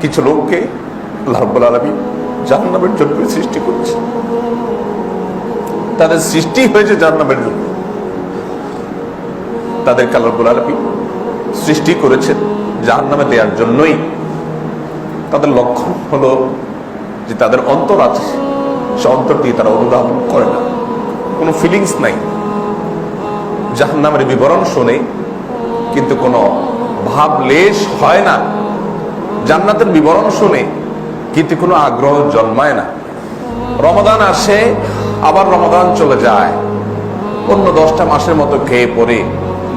কিছু লোককে আল্লাহ রাব্বুল আলামিন জাহান্নামের জন্য সৃষ্টি করেছে। তাদের সৃষ্টি হয়েছে জাহান্নামের জন্য। তাদেরকে আল্লাহ রাব্বুল আলামিন সৃষ্টি করেছেন জাহান্নামে দেওয়ার জন্যই। তাদের লক্ষণ হলো যে তাদের অন্তর আছে, সে অন্তর দিয়ে তারা অনুধাবন করে না। কোনো ফিলিংস নাই। জাহান্নামের বিবরণ শুনে, কিন্তু কোনো ভাব, লেশ হয় না। জান্নাতের বিবরণ শুনে কিন্তু কোনো আগ্রহ জন্মায় না। রমাদান আসে, আবার রমাদান চলে যায়। অন্য দশটা মাসের মতো খেয়ে পড়ে,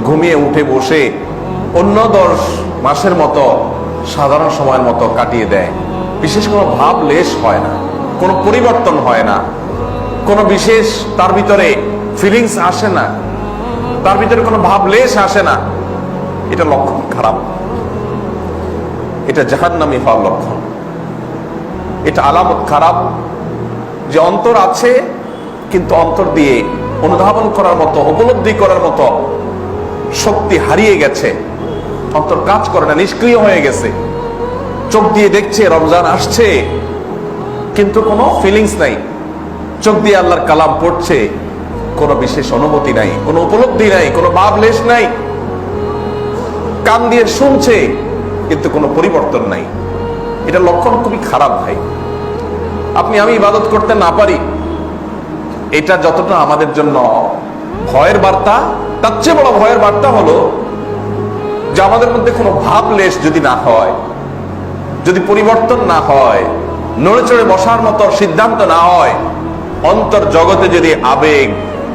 ঘুমিয়ে উঠে বসে, অন্য দশ মাসের মতো সাধারণ সময়ের মতো কাটিয়ে দেয়। বিশেষ কোনো ভাব লেশ হয় না, কোনো পরিবর্তন হয় না। কোনো বিশেষ তার ভিতরে ফিলিংস আসে না, তার ভিতরে কোনো ভাব লেশ আসে না। এটা লক্ষণ খারাপ। এটা জাহান্নামি হওয়ার লক্ষণ। এটা আলামত খারাপ যে অন্তর আছে, কিন্তু অন্তর দিয়ে অনুধাবন করার মতো, উপলব্ধি করার মতো শক্তি হারিয়ে গেছে। অন্তর কাজ করে না, নিষ্ক্রিয় হয়ে গেছে। চোখ দিয়ে দেখছে, রমজান আসছে, কিন্তু কোনো ফিলিংস নাই। চোখ দিয়ে আল্লাহর কালাম পড়ছে, কোনো বিশেষ অনুমতি নাই, কোনো উপলব্ধি নাই, কোনো ভাবলেশ নাই। কান দিয়ে শুনছে কিন্তু কোনো পরিবর্তন নাই। এটা লক্ষণ খুবই খারাপ ভাই। আপনি আমি ইবাদত করতে না পারি, এটা যতটা আমাদের জন্য ভয়ের বার্তা, তার চেয়ে বড় ভয়ের বার্তা হলো যে আমাদের মধ্যে কোনো ভাবলেশ যদি না হয়, যদি পরিবর্তন না হয় নড়ে চড়ে বসার মতো সিদ্ধান্ত না হয়, অন্তর জগতে যদি আবেগ,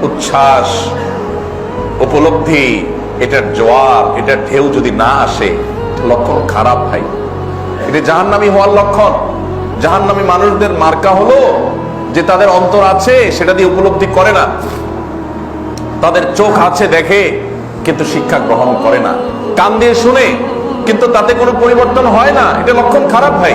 উচ্ছ্বাস, উপলব্ধি, এটার জোয়ার, এটার ঢেউ যদি না আসে লক্ষণ খারাপ ভাই। এটা জাহান্নামি হওয়ার লক্ষণ। জাহান্নামি মানুষদের মার্কা হলো যে তাদের অন্তর আছে, সেটা দিয়ে উপলব্ধি করে না। তাদের চোখ আছে দেখে, কিন্তু শিক্ষা গ্রহণ করে না। কান দিয়ে শুনে, কিন্তু তাতে কোনো পরিবর্তন হয় না। এটা লক্ষণ খারাপ ভাই।